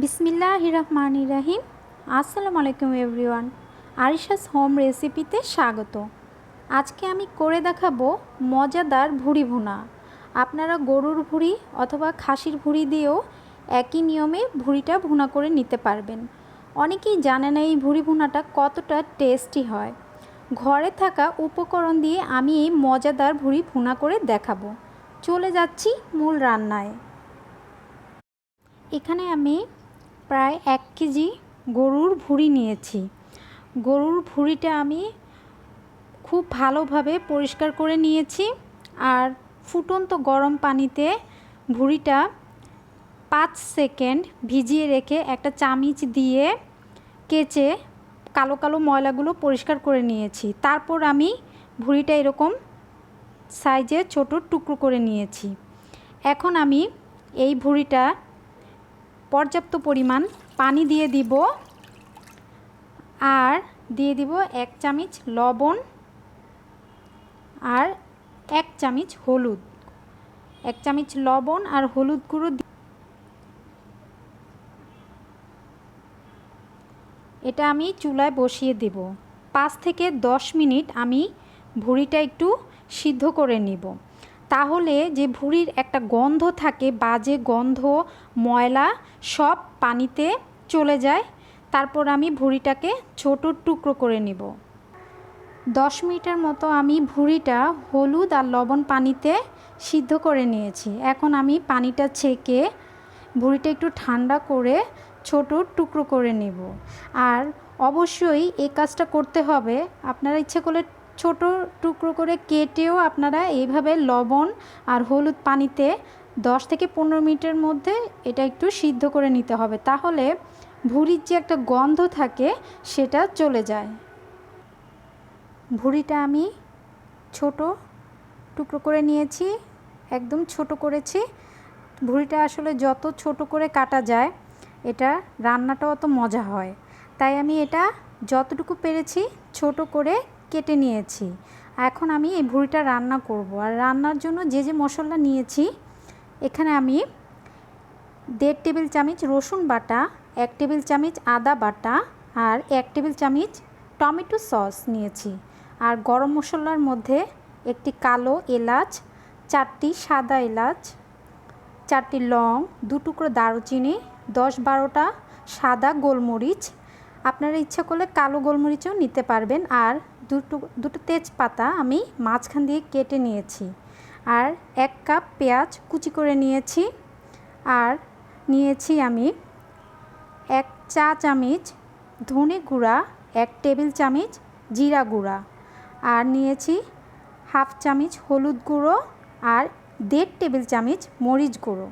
বিসমিল্লাহ রহমান রাহিম। আসসালামু আলাইকুম এভরিওয়ান। আরিশাস হোম রেসিপিতে স্বাগত। আজকে আমি করে দেখাবো মজাদার ভুড়ি ভুনা। আপনারা গরুর ভুড়ি অথবা খাসির ভুড়ি দিয়েও একই নিয়মে ভুড়িটা ভুনা করে নিতে পারবেন। অনেকেই জানে না এই ভুড়ি ভুনাটা কতটা টেস্টি হয়। ঘরে থাকা উপকরণ দিয়ে আমি এই মজাদার ভুড়ি ভুনা করে দেখাবো। চলে যাচ্ছি মূল রান্নায়। এখানে আমি প্রায় এক কেজি গরুর ভুঁড়ি নিয়েছি। গরুর ভুঁড়িটা আমি খুব ভালোভাবে পরিষ্কার করে নিয়েছি আর ফুটন্ত গরম পানিতে ভুঁড়িটা পাঁচ সেকেন্ড ভিজিয়ে রেখে একটা চামিচ দিয়ে কেচে কালো কালো ময়লাগুলো পরিষ্কার করে নিয়েছি। তারপর আমি ভুঁড়িটা এরকম সাইজে ছোট টুকরো করে নিয়েছি। এখন আমি এই ভুঁড়িটা পর্যাপ্ত পরিমাণ পানি দিয়ে দিব আর দিয়ে দিব এক চামচ লবণ আর এক চামচ হলুদ। এক চামচ লবণ আর হলুদ গুঁড়ো এটা আমি চুলায় বসিয়ে দেব। পাঁচ থেকে দশ মিনিট আমি ভুঁড়িটা একটু সিদ্ধ করে নিব। তাহলে যে ভুঁড়ির একটা গন্ধ থাকে, বাজে গন্ধ, ময়লা, সব পানিতে চলে যায়। তারপর আমি ভুঁড়িটাকে ছোট টুকরো করে নিব। দশ মিনিটের মতো আমি ভুঁড়িটা হলুদ আর লবণ পানিতে সিদ্ধ করে নিয়েছি। এখন আমি পানিটা ছেঁকে ভুঁড়িটা একটু ঠান্ডা করে ছোট টুকরো করে নেব। আর অবশ্যই এই কাজটা করতে হবে। আপনারা ইচ্ছে করলে ছোট টুকরো করে কেটেও আপনারা এইভাবে লবণ আর হলুদ পানিতে দশ থেকে পনেরো মিনিটের মধ্যে এটা একটু সিদ্ধ করে নিতে হবে। তাহলে ভুঁড়ির যে একটা গন্ধ থাকে, সেটা চলে যায়। ভুঁড়িটা আমি ছোট টুকরো করে নিয়েছি, একদম ছোট করেছি। ভুঁড়িটা আসলে যত ছোট করে কাটা যায়, এটা রান্নাটা অত মজা হয়। তাই আমি এটা যতটুকু পেরেছি ছোট করে কেটে নিয়েছি। এখন আমি এই ভুঁড়িটা রান্না করব। আর রান্নার জন্য যে যে মশলা নিয়েছি, এখানে আমি দেড় টেবিল চামচ রসুন বাটা, এক টেবিল চামচ আদা বাটা আর এক টেবিল চামচ টমেটো সস নিয়েছি। আর গরম মশলার মধ্যে একটি কালো এলাচ, চারটি সাদা এলাচ, চারটি লং, দু টুকরো দারুচিনি, দশ বারোটা সাদা গোলমরিচ। আপনারা ইচ্ছা করলে কালো গোলমরিচও নিতে পারবেন। আর দুটো দুটো তেজপাতা আমি মাঝখান দিয়ে কেটে নিয়েছি। আর এক কাপ পেঁয়াজ কুচি করে নিয়েছি। আর নিয়েছি আমি এক চা চামচ ধনে গুঁড়া, এক টেবিল চামচ জিরা গুঁড়া। আর নিয়েছি হাফ চামচ হলুদ গুঁড়ো আর দেড় টেবিল চামচ মরিচ গুঁড়ো।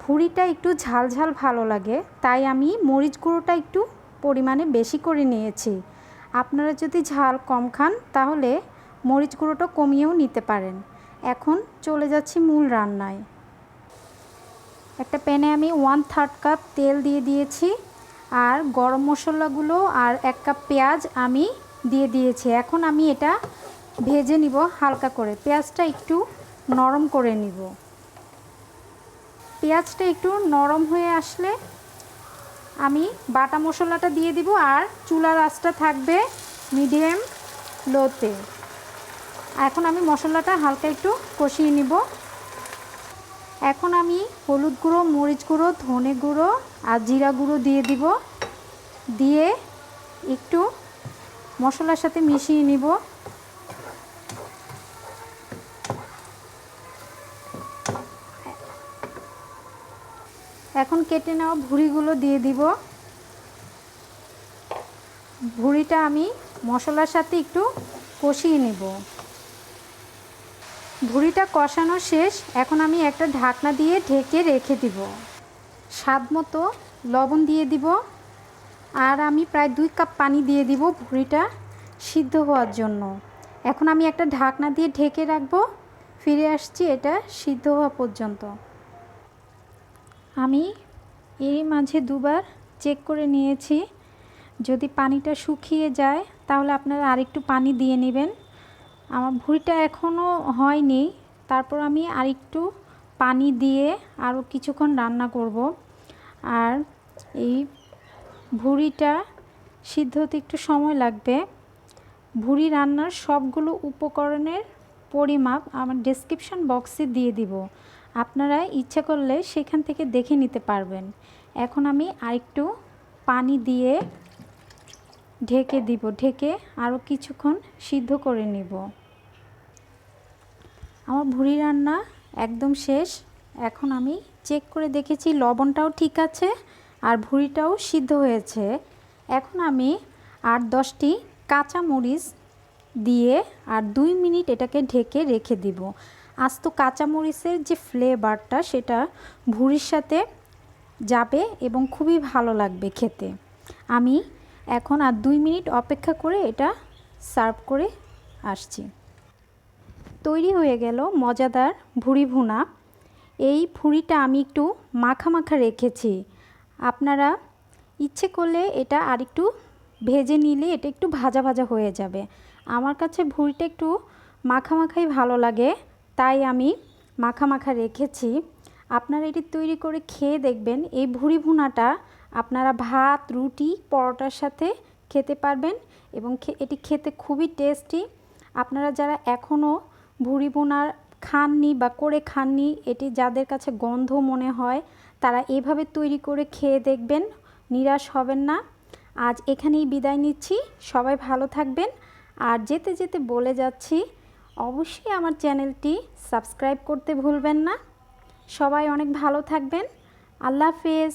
ভুড়িটা একটু ঝাল ঝাল ভালো লাগে, তাই আমি মরিচ গুঁড়োটা একটু পরিমাণে বেশি করে নিয়েছি। আপনারা যদি ঝাল কম খান, তাহলে মরিচ গুঁড়োটা কমিয়েও নিতে পারেন। এখন চলে যাচ্ছি মূল রান্নায়। একটা প্যানে আমি ওয়ান থার্ড কাপ তেল দিয়ে দিয়েছি, আর গরম মশলাগুলো আর এক কাপ পেঁয়াজ আমি দিয়ে দিয়েছি। এখন আমি এটা ভেজে নিব হালকা করে। পেঁয়াজটা একটু নরম করে নিব। পেঁয়াজটা একটু নরম হয়ে আসলে আমি বাটা মশলাটা দিয়ে দিব আর চুলার আঁচটা থাকবে মিডিয়াম লোতে। এখন আমি মশলাটা হালকা একটু কষিয়ে নিব। এখন আমি হলুদ গুঁড়ো, মরিচ গুঁড়ো, ধনে গুঁড়ো আর জিরা গুঁড়ো দিয়ে দিব। দিয়ে একটু মশলার সাথে মিশিয়ে নিব। এখন কেটে নেওয়া ভুড়িগুলো দিয়ে দিব। ভুড়িটা আমি মশলার সাথে একটু কষিয়ে নেব। ভুড়িটা কষানো শেষ, এখন আমি একটা ঢাকনা দিয়ে ঢেকে রেখে দিব। স্বাদ মতো লবণ দিয়ে দিব, আর আমি প্রায় দুই কাপ পানি দিয়ে দিব ভুড়িটা সিদ্ধ হওয়ার জন্য। এখন আমি একটা ঢাকনা দিয়ে ঢেকে রাখব, ফিরে আসছি এটা সিদ্ধ হওয়া পর্যন্ত। আমি এরই মাঝে দুবার চেক করে নিয়েছি। যদি পানিটা শুকিয়ে যায়, তাহলে আপনারা আরেকটু পানি দিয়ে নেবেন। আমার ভুঁড়িটা এখনও হয়নি। তারপর আমি আরেকটু পানি দিয়ে আরও কিছুক্ষণ রান্না করব। আর এই ভুঁড়িটা সিদ্ধ হতে একটু সময় লাগবে। ভুঁড়ি রান্নার সবগুলো উপকরণের পরিমাপ আমার ডেসক্রিপশন বক্সে দিয়ে দিব। আপনারা ইচ্ছা করলে সেখান থেকে দেখে নিতে পারবেন। এখন আমি আরেকটু পানি দিয়ে ঢেকে দিব, ঢেকে আরও কিছুক্ষণ সিদ্ধ করে নিব। আমার ভুড়ি রান্না একদম শেষ। এখন আমি চেক করে দেখেছি লবণটাও ঠিক আছে আর ভুড়িটাও সিদ্ধ হয়েছে। এখন আমি আট দশটি কাঁচা মরিচ দিয়ে আর দুই মিনিট এটাকে ঢেকে রেখে দিব। আস্ত কাঁচামরিচের যে ফ্লেভারটা সেটা ভুড়ির সাথে যাবে এবং খুবই ভালো লাগবে খেতে। আমি এখন আর দুই মিনিট অপেক্ষা করে এটা সার্ভ করে আসছি। তৈরি হয়ে গেল মজাদার ভুড়ি ভুনা। এই ভুড়িটা আমি একটু মাখা মাখা রেখেছি। আপনারা ইচ্ছে করলে এটা আর একটু ভেজে নিলে এটা একটু ভাজা ভাজা হয়ে যাবে। আমার কাছে ভুড়িটা একটু মাখা মাখাই ভালো লাগে। তাই আমি মাখা মাখা রেখেছি। আপনারা এটি তৈরি করে খেয়ে দেখবেন। এই ভুড়ি ভুনাটা আপনারা ভাত, রুটি, পরোটার সাথে খেতে পারবেন এবং এটি খেতে খুবই টেস্টি। আপনারা যারা এখনও ভুড়ি ভুনার খাননি বা করে খাননি, এটি যাদের কাছে গন্ধ মনে হয়, তারা এভাবে তৈরি করে খেয়ে দেখবেন। নিরাশ হবেন না। আজ এখানেই বিদায় নিচ্ছি। সবাই ভালো থাকবেন। আর যেতে যেতে বলে যাচ্ছি অবশ্যই আমার চ্যানেলটি সাবস্ক্রাইব করতে ভুলবেন না। সবাই অনেক ভালো থাকবেন। আল্লাহ হাফেজ।